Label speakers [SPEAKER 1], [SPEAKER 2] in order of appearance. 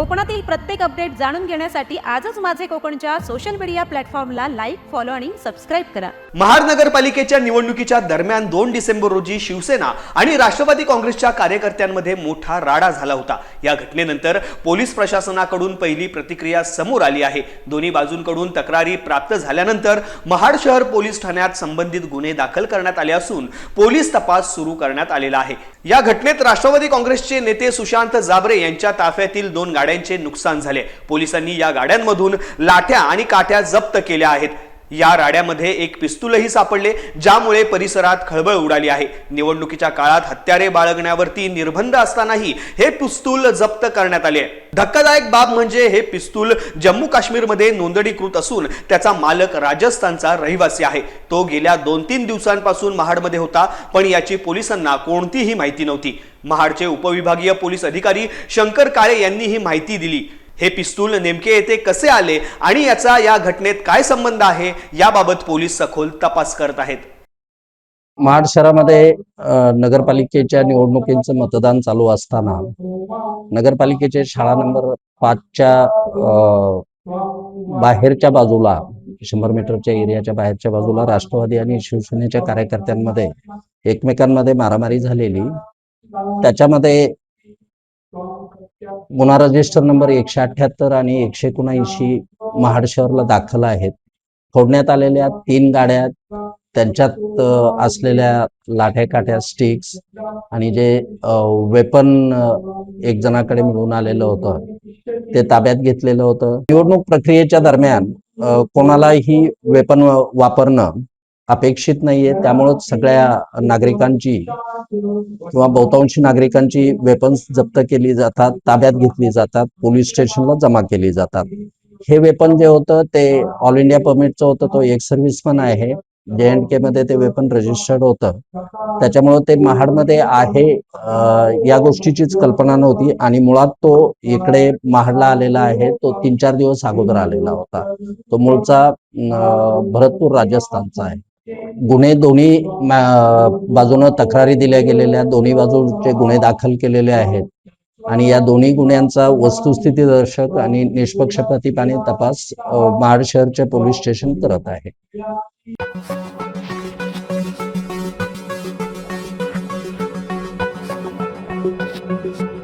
[SPEAKER 1] कोकणातील प्रत्येक अपडेट जाणून घेण्यासाठी आजच माझे कोकणच्या सोशल मीडिया प्लॅटफॉर्मला लाईक फॉलो आणि सबस्क्राईब करा.
[SPEAKER 2] महाड नगरपालिकेच्या निवडणुकीच्या दरम्यान दोन डिसेंबर रोजी शिवसेना आणि राष्ट्रवादी काँग्रेसच्या कार्यकर्त्यांमध्ये मोठा राडा झाला होता. या घटनेनंतर पोलीस प्रशासनाकडून पहिली प्रतिक्रिया समोर आली आहे. दोन्ही बाजूंकडून तक्रारी प्राप्त झाल्यानंतर महाड शहर पोलीस ठाण्यात संबंधित गुन्हे दाखल करण्यात आले असून पोलीस तपास सुरू करण्यात आलेला आहे. या घटनेत राष्ट्रवादी काँग्रेसचे नेते सुशांत जाबरे यांच्या ताफ्यातील दोन गाड्या गाड्यांचे नुकसान झाले. पोलिसांनी या गाड्यांमधून लाठ्या आणि काठ्या जप्त केल्या आहेत. या राड्यामध्ये एक पिस्तूलही सापडले ज्यामुळे परिसरात खळबळ उडाली आहे. निवडणुकीच्या काळात हत्यारे बाळगण्यावरती निर्बंध असतानाही हे पिस्तूल जप्त करण्यात आले. आहे. धक्कादायक बाब म्हणजे हे पिस्तूल जम्मू काश्मीरमध्ये नोंदणीकृत असून त्याचा मालक राजस्थानचा रहिवासी आहे. तो गेल्या दोन तीन दिवसांपासून महाडमध्ये होता पण याची पोलिसांना कोणतीही माहिती नव्हती. महाडचे उपविभागीय पोलीस अधिकारी शंकर काळे यांनी ही माहिती दिली. हे पिस्तूल नेमके येथे कसे आले आणि याचा या घटनेत काय संबंध आहे याबाबत पोलीस सखोल तपास करत आहेत.
[SPEAKER 3] महाड शहरामध्ये नगरपालिकेच्या निवडणुकीचं मतदान चालू असताना नगरपालिकेचे शाळा नंबर पाचच्या बाहेरच्या बाजूला शंभर मीटरच्या एरियाच्या बाहेरच्या बाजूला राष्ट्रवादी आणि शिवसेनेच्या कार्यकर्त्यांमध्ये एकमेकांमध्ये मारामारी झालेली. त्याच्यामध्ये गुन्हा रजिस्टर नंबर एकशे अठ्याहत्तर आणि एकशे एकोणऐंशी महाड शहरला दाखल आहेत. फोडण्यात आलेल्या तीन गाड्या त्यांच्यात असलेल्या लाठ्या काठ्या स्टिक्स आणि जे वेपन एक जणाकडे मिळून आलेलं होतं ते ताब्यात घेतलेलं होतं. निवडणूक प्रक्रियेच्या दरम्यान कोणालाही वेपन वापरणं अपेक्षित नाहीये. त्यामुळं सगळ्या नागरिकांची किंवा बहुतांशी नागरिकांची वेपन्स जप्त केली जातात ताब्यात घेतली जातात पोलीस स्टेशनला जमा केली जातात. हे वेपन जे होतं ते ऑल इंडिया परमिटचं होतं तो एक सर्व्हिसमन आहे. जे एंड के मध्ये ते वेपन रजिस्टर्ड होतं. त्याच्यामुळं ते महाडमध्ये आहे या गोष्टीचीच कल्पना नव्हती आणि मुळात तो इकडे महाडला आलेला आहे. तो तीन चार दिवस अगोदर आलेला होता. तो मूळचा भरतपूर राजस्थानचा आहे. गुन्हे दोन्ही बाजूनं तक्रारी दिल्या गेलेल्या दोन्ही बाजूचे गुन्हे दाखल केलेले आहेत आणि या दोन्ही गुन्ह्यांचा वस्तुस्थिती दर्शक आणि निष्पक्षपातीपणे तपास महाड शहरचे पोलीस स्टेशन करत आहे Thank you.